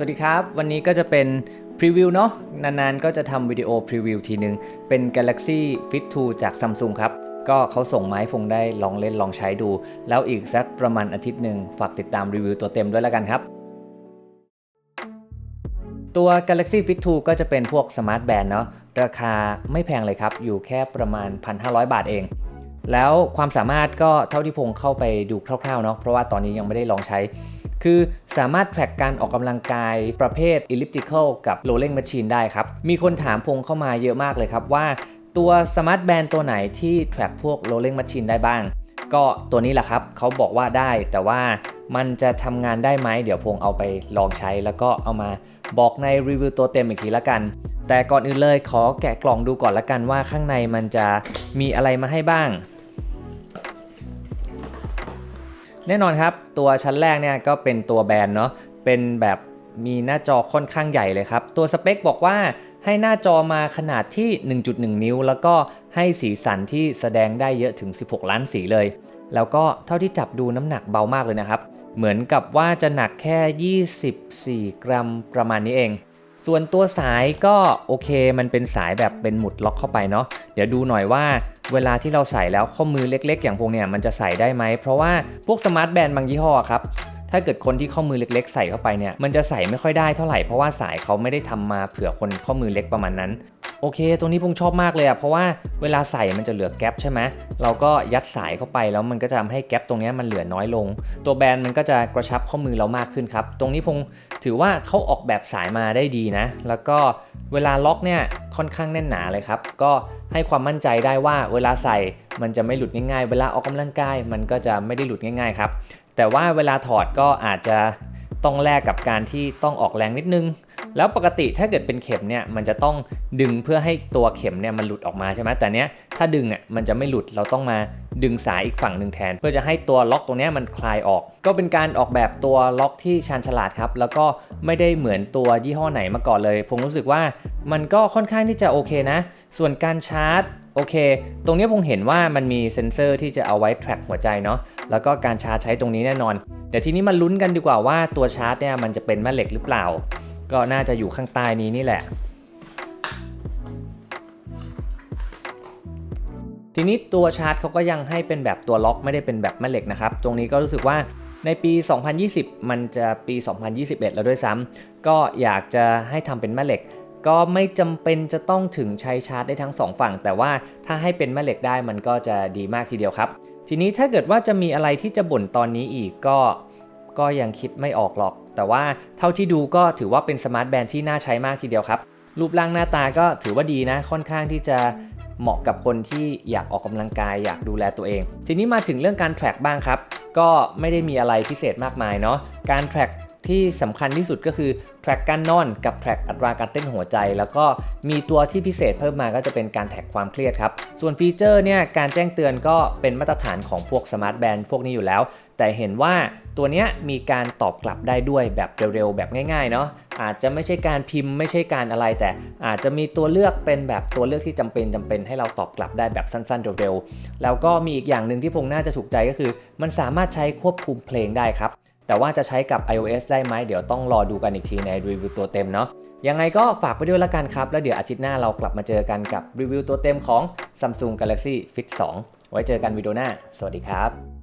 สวัสดีครับ วันนี้ก็จะเป็นพรีวิวเนาะนานๆ ก็จะทำวิดีโอพรีวิวทีหนึ่งเป็น Galaxy Fit 2 จาก Samsung ครับ ก็เขาส่งมาให้ฟงได้ลองเล่นลองใช้ดู แล้วอีกสักประมาณอาทิตย์หนึ่งฝากติดตามรีวิวตัวเต็มด้วยแล้วกันครับ ตัว Galaxy Fit 2 ก็จะเป็นพวกสมาร์ทแบนด์เนาะราคาไม่แพงเลยครับ อยู่แค่ประมาณ 1,500 บาทเอง แล้วความสามารถก็เท่าที่พงเข้าไปดูคร่าวๆเนาะเพราะว่าตอนนี้ยังไม่ได้ลองใช้ คือสามารถแทร็กการออกกำลังกายประเภท elliptical กับ rolling machine ได้ครับ มีคนถามพงเข้ามาเยอะมากเลยครับว่าตัวสมาร์ทแบนด์ตัวไหนที่แทร็กพวก rolling machine ได้บ้าง ก็ตัวนี้แหละครับเขาบอกว่าได้ แต่ว่ามันจะทำงานได้ไหมเดี๋ยวพงเอาไปลองใช้ แล้วก็เอามาบอกในรีวิวตัวเต็มอีกทีละกันแต่ก่อนอื่นเลยขอแกะกล่องดูก่อนละกันว่าข้างในมันจะมีอะไรมาให้บ้าง แน่นอนครับ ตัวชั้นแรกเนี่ยก็เป็นตัวแบนเนาะเป็นแบบมีหน้าจอค่อนข้างใหญ่เลยครับ ตัวสเปคบอกว่าให้หน้าจอมาขนาดที่ 1.1 นิ้ว แล้วก็ให้สีสันที่แสดงได้เยอะถึง 16 ล้านสีเลย แล้วก็เท่าที่จับดูน้ำหนักเบามากเลยนะครับ เหมือนกับว่าจะหนักแค่ 24 กรัมประมาณนี้เอง ส่วนตัวสายก็โอเคมันเป็นสายแบบเป็นหมุดล็อกเข้าไปเนาะ ดี๋ยวดูหน่อยว่าเวลาที่เราใส่แล้วข้อมือเล็ก ๆ อย่างพวกเนี่ยมันจะใส่ได้ไหม เพราะว่าพวกสมาร์ทแบนด์บางยี่ห้อครับถ้าเกิดคนที่ข้อมือเล็ก ๆ ใส่เข้าไปเนี่ยมันจะใส่ไม่ค่อยได้เท่าไหร่เพราะว่าสายเขาไม่ได้ทำมาเผื่อคนข้อมือเล็กประมาณนั้นโอเค ตัวนี้พงชอบมากเลยอะเพราะว่าเวลาใส่มันจะเหลือแกลบใช่ไหมเราก็ยัดสายเข้าไปแล้วมันก็จะทำให้แกลบตรงนี้มันเหลือน้อยลง ตัวแบรนด์มันก็จะกระชับข้อมือเรามากขึ้นครับ ตรงนี้พงถือว่าเขาออกแบบสายมาได้ดีนะ แล้วก็เวลาล็อกเนี่ยค่อนข้างแน่นหนาเลยครับ ก็ ให้ความมั่นใจได้ว่าเวลาใส่มันจะไม่หลุดง่ายๆ เวลาออกกำลังกายมันก็จะไม่ได้หลุดง่ายๆครับ แต่ว่าเวลาถอดก็อาจจะ ต้องแลกกับการที่ต้องออกแรงนิดนึง แล้วปกติถ้าเกิดเป็นเข็มเนี่ยมันจะต้องดึงเพื่อให้ตัวเข็มเนี่ยมันหลุดออกมาใช่ไหมแต่เนี้ยถ้าดึงเนี่ยมันจะไม่หลุดเราต้องมาดึงสายอีกฝั่งหนึ่งแทน เพื่อจะให้ตัวล็อกตรงเนี้ยมันคลายออก ก็เป็นการออกแบบตัวล็อกที่ชาญฉลาดครับแล้วก็ไม่ได้เหมือนตัวยี่ห้อไหนมาก่อนเลย ผมรู้สึกว่ามันก็ค่อนข้างที่จะโอเคนะ ส่วนการชาร์จ โอเค ตรงนี้ผมเห็นว่ามันมีเซ็นเซอร์ที่จะเอาไว้ track หัวใจเนาะ แล้วก็การชาร์จใช้ตรงนี้แน่นอน เดี๋ยวทีนี้มาลุ้นกันดีกว่าว่าตัวชาร์จเนี่ยมันจะเป็นแม่เหล็กหรือเปล่า ก็น่าจะอยู่ข้างใต้นี้นี่แหละ ทีนี้ตัวชาร์จเขาก็ยังให้เป็นแบบตัวล็อกไม่ได้เป็นแบบแม่เหล็กนะครับ ตรงนี้ก็รู้สึกว่าในปี 2020 มันจะปี 2021 แล้วด้วยซ้ำ ก็อยากจะให้ทำเป็นแม่เหล็ก ก็ไม่จำเป็นจะต้องถึงใช้ชาร์จได้ทั้ง 2 ฝั่ง แต่ว่าถ้าให้เป็นแม่เหล็กได้มันก็จะดีมากทีเดียวครับ ทีนี้ถ้าเกิดว่าจะมีอะไรที่จะบ่นตอนนี้อีกก็ก็ยังคิดไม่ออกหรอก แต่ว่าเท่าที่ดูก็ถือว่าเป็นสมาร์ทแบนด์ที่น่าใช้มากทีเดียวครับ รูปร่างหน้าตาก็ถือว่าดีนะ ค่อนข้างที่จะเหมาะกับคนที่อยากออกกำลังกายอยากดูแลตัวเอง ทีนี้มาถึงเรื่องการแทร็กบ้างครับ ก็ไม่ได้มีอะไรพิเศษมากมายเนาะ การแทร็ก ที่สำคัญที่สุดก็คือแทร็กการนอนกับแทร็กอัตราการเต้นหัวใจ แล้วก็มีตัวที่พิเศษเพิ่มมาก็จะเป็นการแท็กความเครียดครับ ส่วนฟีเจอร์เนี่ยการแจ้งเตือนก็เป็นมาตรฐานของพวกสมาร์ทแบนด์พวกนี้อยู่แล้ว แต่เห็นว่าตัวเนี้ยมีการตอบกลับได้ด้วยแบบเร็วๆ แบบง่ายๆเนาะอาจจะไม่ใช่การพิมพ์ไม่ใช่การอะไร แต่อาจจะมีตัวเลือกเป็นแบบตัวเลือกที่จำเป็นจำเป็น ให้เราตอบกลับได้แบบสั้นๆเร็วๆแล้วก็มีอีกอย่างหนึ่งที่พงน่าจะถูกใจก็คือ มันสามารถใช้ควบคุมเพลงได้ครับ แต่ว่าจะใช้กับ iOS ได้ไหมเดี๋ยวต้องรอดูกันอีกทีในรีวิวตัวเต็มเนาะยังไงก็ฝากไปด้วยละกันครับ แล้วเดี๋ยวอาทิตย์หน้าเรากลับมาเจอกันกับรีวิวตัวเต็มของ Samsung Galaxy Fit 2 ไว้เจอกันวิดีโอหน้า สวัสดีครับ